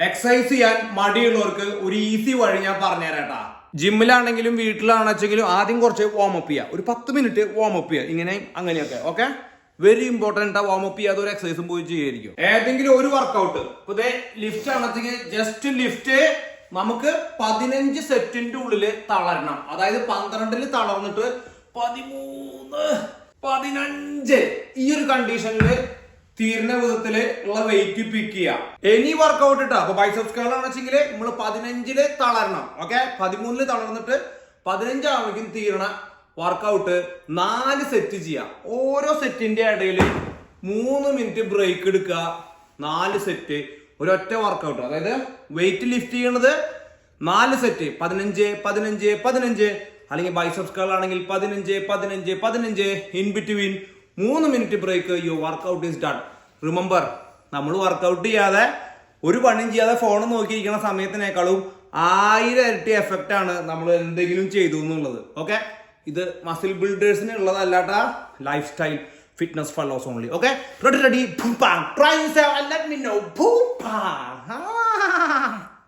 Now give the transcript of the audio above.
Exercise ചെയ്യാൻ മടിയുള്ളവർക്ക് ഒരു easy വഴി ഞാൻ പറഞ്ഞുതരാട്ടാ. ജിമ്മിലാണെങ്കിലും വീട്ടിലാണെങ്കിലും ആദ്യം കുറച്ച് വാമപ്പ് ചെയ്യുക. ഒരു പത്ത് മിനിറ്റ് വാമപ്പ് ചെയ്യുക. ഇങ്ങനെ അങ്ങനെയൊക്കെ ഓക്കെ വെരി ഇമ്പോർട്ടന്റ് വാമപ്പ് ചെയ്യാതെ ഒരു എക്സസൈസും പോയി ചെയ്യായിരിക്കും ഏതെങ്കിലും ഒരു വർക്കൗട്ട് ഇപ്പൊ ലിഫ്റ്റ് ആണെങ്കിൽ ജസ്റ്റ് ലിഫ്റ്റ് നമുക്ക് പതിനഞ്ച് സെറ്റിന്റെ ഉള്ളിൽ തളരണം. അതായത് പന്ത്രണ്ടിൽ തളർന്നിട്ട് പതിമൂന്ന് പതിനഞ്ച് ഈ ഒരു കണ്ടീഷനിൽ തീരുന്ന വിധത്തിൽ ഉള്ള വെയിറ്റ് പിക്ക് ചെയ്യാം. എനി വർക്കൗട്ട് ഇട്ടാ? അപ്പൊ ബൈസെപ്സ് കേൾ വെച്ചെങ്കിൽ നമ്മൾ പതിനഞ്ചിൽ തളരണം. ഓക്കെ പതിമൂന്നിൽ തളർന്നിട്ട് പതിനഞ്ചാവുമ്പോഴേക്കും തീരണ വർക്കൗട്ട് നാല് സെറ്റ് ചെയ്യാം. ഓരോ സെറ്റിന്റെ ഇടയിൽ മൂന്ന് മിനിറ്റ് ബ്രേക്ക് എടുക്കുക. നാല് സെറ്റ് ഒരൊറ്റ വർക്കൗട്ട് അതായത് വെയിറ്റ് ലിഫ്റ്റ് ചെയ്യണത് നാല് സെറ്റ് പതിനഞ്ച് പതിനഞ്ച് പതിനഞ്ച്. അല്ലെങ്കിൽ ബൈസെപ്സ് കേൾ ആണെങ്കിൽ പതിനഞ്ച് പതിനഞ്ച് പതിനഞ്ച്. ഇൻ ബിറ്റ്വീൻ മൂന്ന് minute break you workout is done remember നമ്മൾ വർക്കൗട്ട് ചെയ്യാതെ ഒരു പണിയും ചെയ്യാതെ ഫോൺ നോക്കിയിരിക്കുന്ന സമയത്തിനേക്കാളും ആയിരം ഇരട്ടി എഫക്റ്റ് ആണ് നമ്മൾ എന്തെങ്കിലും ചെയ്തു എന്നുള്ളത്. ഓക്കെ ഇത് മസിൽ ബിൽഡേഴ്സിന് ഉള്ളതല്ലാട്ട lifestyle fitness follows only okay ready ready try let me know